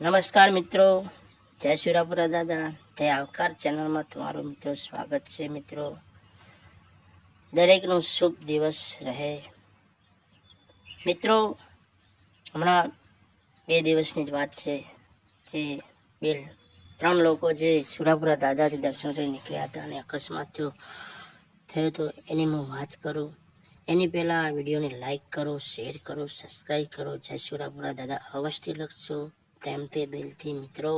નમસ્કાર મિત્રો. જય સુરાપુરા દાદા. તે આવકાર ચેનલમાં તમારું મિત્રો સ્વાગત છે મિત્રો. દરેકનો શુભ દિવસ રહે. મિત્રો, હમણાં બે દિવસની જ વાત છે જે બે, ત્રણ લોકો જે સુરાપુરા દાદાથી દર્શન કરી નીકળ્યા હતા અને અકસ્માત થયો થયો તો એની હું વાત કરું. એની પહેલાં આ વિડીયોને લાઈક કરો, શેર કરો, સબસ્ક્રાઈબ કરો. જય સુરાપુરા દાદા. અવશ્ય લખજો. પ્રેમથી દિલથી મિત્રો.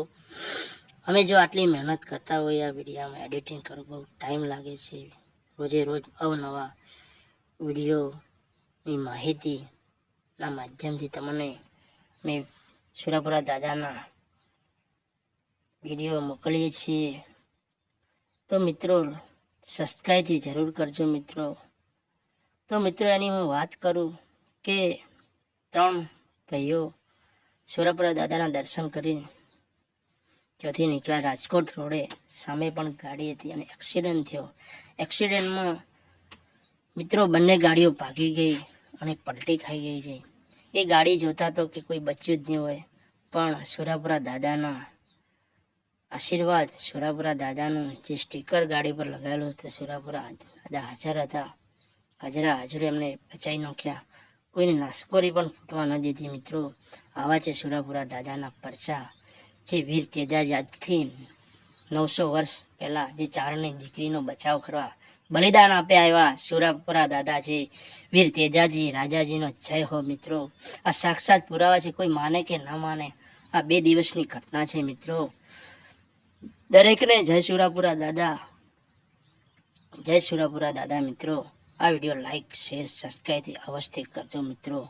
અમે જો આટલી મહેનત કરતા હોઈએ આ વિડીયામાં એડિટિંગ કરવું બહુ ટાઈમ લાગે છે. રોજે રોજ અવનવા વિડીયોની માહિતીના માધ્યમથી તમને મેં સુરાપુરા દાદાના વીડિયો મોકલીએ છીએ. તો મિત્રો સબસ્ક્રાઈબથી જરૂર કરજો મિત્રો. તો મિત્રો, એની હું વાત કરું કે ત્રણ ભાઈઓ સુરપુરા દાદાના દર્શન કરીને ત્યાંથી નીકળ્યા. રાજકોટ રોડે સામે પણ ગાડી હતી અને એક્સિડન્ટ થયો. એક્સિડન્ટમાં મિત્રો બંને ગાડીઓ ભાગી ગઈ અને પલટી ખાઈ ગઈ છે. એ ગાડી જોતા તો કે કોઈ બચ્યું જ નહીં હોય. પણ સુરાપુરા દાદાના આશીર્વાદ સુરાપુરા દાદાનું જે સ્ટીકર ગાડી પર લગાવેલું હતું, સુરાપુરા દાદા હાજર હતા. હાજરા હાજરે એમને બચાવી નાખ્યા. કોઈને નાસકોરી પણ ફૂટવા ન દીધી મિત્રો. આવા છે સુરાપુરા દાદાના પરચા, જે વીર તેજાજ આજથી નવસો વર્ષ પહેલાં જે ચારણની દીકરીનો બચાવ કરવા બલિદાન આપ્યા એવા સુરાપુરા દાદા છે. વીર તેજાજી રાજાજીનો જય હો મિત્રો. આ સાક્ષાત પુરાવા છે, કોઈ માને કે ન માને, આ બે દિવસની ઘટના છે મિત્રો. દરેકને જય સુરાપુરા દાદા. જય સુરાપુરા દાદા મિત્રો. આ વીડિયો લાઈક શેર સબસ્ક્રાઈબથી અવશ્ય કરજો મિત્રો.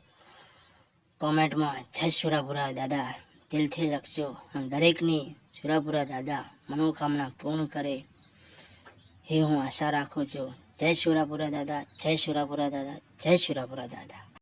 કોમેન્ટમાં જય સુરાપુરા દાદા. દિલથી લખજો અને દરેકની સુરાપુરા દાદા મનોકામના પૂર્ણ કરે એ હું આશા રાખું છું. જય સુરાપુરા દાદા, જય સુરાપુરા દાદા, જય સુરાપુરા દાદા.